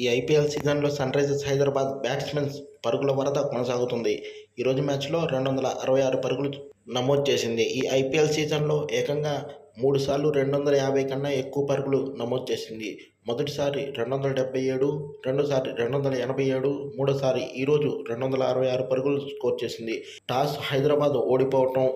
ఈ ఐపీఎల్ సీజన్లో sun Risers Hyderabad batsmen పరుగుల వరద కొనసాగుతుంది. ఈరోజు మ్యాచ్లో రెండు వందల అరవై ఆరు పరుగులు నమోదు చేసింది. ఈ ఐపీఎల్ సీజన్లో ఏకంగా మూడు సార్లు రెండు వందల యాభై కన్నా ఎక్కువ పరుగులు నమోదు చేసింది. మొదటిసారి రెండు వందల డెబ్బై ఏడు రెండోసారి రెండు వందల ఎనభై ఏడు మూడోసారి ఈరోజు రెండు వందల అరవై ఆరు పరుగులు స్కోర్ చేసింది. టాస్ హైదరాబాద్ ఓడిపోవటం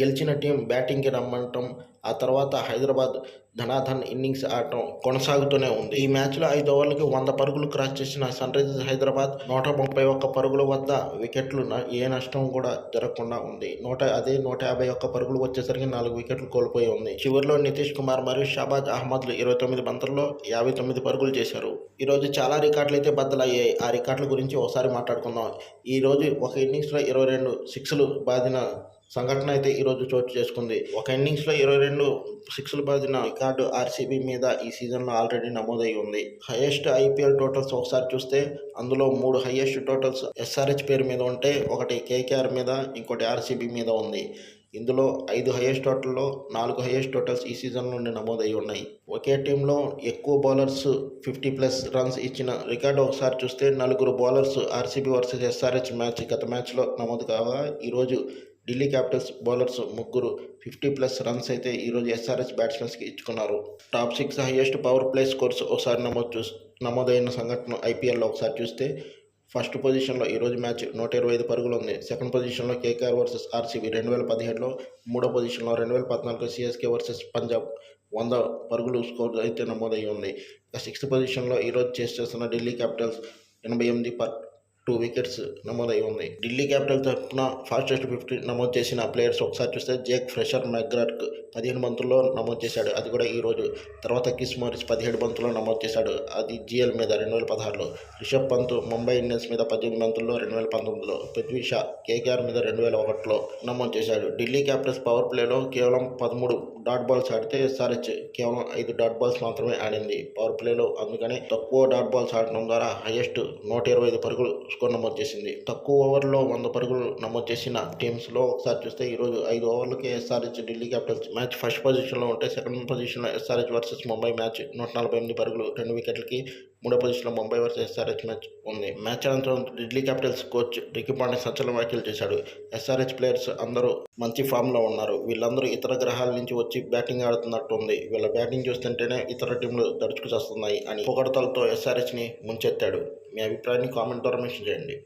గెలిచిన టీం బ్యాటింగ్కి రమ్మంటం ఆ తర్వాత హైదరాబాద్ ధనాధన్ ఇన్నింగ్స్ ఆడటం కొనసాగుతూనే ఉంది. ఈ మ్యాచ్లో ఐదు ఓవర్లకి వంద పరుగులు క్రాస్ చేసిన సన్ రైజర్స్ హైదరాబాద్ నూట ముప్పై ఒక్క పరుగుల వద్ద వికెట్లు న- ఏ నష్టం కూడా జరగకుండా ఉంది. నూట అదే నూట యాభై ఒక్క పరుగులు వచ్చేసరికి నాలుగు వికెట్లు కోల్పోయి ఉంది. చివరిలో నితీష్ కుమార్ మరియు షాబాజ్ అహ్మద్లు ఇరవై తొమ్మిది బంతుల్లో యాభై తొమ్మిది పరుగులు చేశారు. ఈరోజు చాలా రికార్డులు అయితే బద్దలయ్యాయి. ఆ రికార్డుల గురించి ఒకసారి మాట్లాడుకుందాం. ఈరోజు ఒక ఇన్నింగ్స్లో ఇరవై రెండు సిక్స్లు బాదిన సంఘటన అయితే ఈరోజు చోటు చేసుకుంది. ఒక ఇన్నింగ్స్లో ఇరవై రెండు సిక్స్లు బాధిన రికార్డు ఆర్సీబీ మీద ఈ సీజన్లో ఆల్రెడీ నమోదై ఉంది. హైయెస్ట్ ఐపీఎల్ టోటల్స్ ఒకసారి చూస్తే అందులో మూడు హైయెస్ట్ టోటల్స్ ఎస్ఆర్హెచ్ పేరు మీద ఉంటే ఒకటి కేకేఆర్ మీద ఇంకోటి ఆర్సీబీ మీద ఉంది. ఇందులో ఐదు హైయెస్ట్ టోటల్లో నాలుగు హైయెస్ట్ టోటల్స్ ఈ సీజన్ నుండి నమోదై ఉన్నాయి. ఒకే టీంలో ఎక్కువ బౌలర్స్ ఫిఫ్టీ ప్లస్ రన్స్ ఇచ్చిన రికార్డు ఒకసారి చూస్తే నలుగురు bowlers RCB versus SRH match గత మ్యాచ్లో నమోదు కాగా ఈరోజు ఢిల్లీ క్యాపిటల్స్ బౌలర్స్ ముగ్గురు ఫిఫ్టీ ప్లస్ రన్స్ అయితే ఈరోజు ఎస్ఆర్ఎస్ బ్యాట్స్మెన్స్కి ఇచ్చుకున్నారు. Top six highest power play scores ఒకసారి నమోదు చూ నమోదైన సంఘటన ఐపీఎల్లో ఒకసారి చూస్తే ఫస్ట్ పొజిషన్లో ఈరోజు మ్యాచ్ నూట ఇరవై ఐదు పరుగులు ఉంది. సెకండ్ పొజిషన్లో కేకేఆర్ వర్సెస్ ఆర్సీబీ రెండు వేల పదిహేడులో మూడో పొజిషన్లో రెండు వేల పద్నాలుగు సిఎస్కే వర్సెస్ పంజాబ్ వంద పరుగులు స్కోర్ అయితే నమోదై ఉంది. ఇక సిక్స్త్ పొజిషన్లో ఈరోజు చేసి చేస్తున్న ఢిల్లీ క్యాపిటల్స్ ఎనభై ఎనిమిది పర్ టూ వికెట్స్ నమోదై ఉంది ఢిల్లీ క్యాపిటల్ తరఫున ఫాస్టెస్ట్ ఫిఫ్టీ నమోదు చేసిన ప్లేయర్స్ ఒకసారి చూస్తే జేక్ ఫ్రెషర్ మెగ్రాట్ పదిహేను బంతుల్లో నమోదు చేశాడు. అది కూడా ఈరోజు తర్వాత కిస్ మోరిస్ పదిహేడు బంతుల్లో నమోదు చేశాడు. అది జిఎల్ మీద రెండు వేల పదహారులో. రిషబ్ పంత్ ముంబై ఇండియన్స్ మీద పద్దెనిమిది బంతుల్లో రెండు వేల పంతొమ్మిదిలో. పృథ్వీ షా కేకేఆర్ మీద రెండు వేల ఒకటిలో నమోదు చేశాడు. ఢిల్లీ క్యాపిటల్స్ పవర్ ప్లేలో కేవలం పదమూడు డాట్ బాల్స్ ఆడితే ఎస్ఆర్హెచ్ కేవలం ఐదు డాట్ బాల్స్ మాత్రమే ఆడింది పవర్ ప్లేలో. అందుకని తక్కువ డాట్ బాల్స్ ఆడడం ద్వారా హైయెస్ట్ నూట ఇరవై ఐదు పరుగులు స్కోర్ నమోదు చేసింది. తక్కువ ఓవర్లో వంద పరుగులు నమోదు చేసిన టీమ్స్లో ఒకసారి చూస్తే ఈరోజు ఐదు ఓవర్లకి SRH Delhi Capitals match first పొజిషన్లో ఉంటే సెకండ్ పొజిషన్లో ఎస్ఆర్హెచ్ వర్సెస్ ముంబై మ్యాచ్ నూట నలభై ఎనిమిది పరుగులు రెండు వికెట్లకి మూడో పొజిషన్లో ముంబై వర్సెస్ ఎస్ఆర్హెచ్ మ్యాచ్ ఉంది. మ్యాచ్ అనంతరం Delhi Capitals coach Ricky Pandey సంచలన వ్యాఖ్యలు చేశాడు. ఎస్ఆర్హెచ్ ప్లేయర్స్ అందరూ మంచి ఫామ్లో ఉన్నారు. వీళ్ళందరూ ఇతర గ్రహాల నుంచి వచ్చి బ్యాటింగ్ ఆడుతున్నట్టు ఉంది వీళ్ళ బ్యాటింగ్ చూస్తుంటేనే ఇతర టీంలు దడుచుకు చేస్తున్నాయి అని పొగడతలతో ఎస్ఆర్హెచ్ని ముంచెత్తాడు. మీ అభిప్రాయాన్ని కామెంట్ ద్వారా మెన్షన్ చేయండి.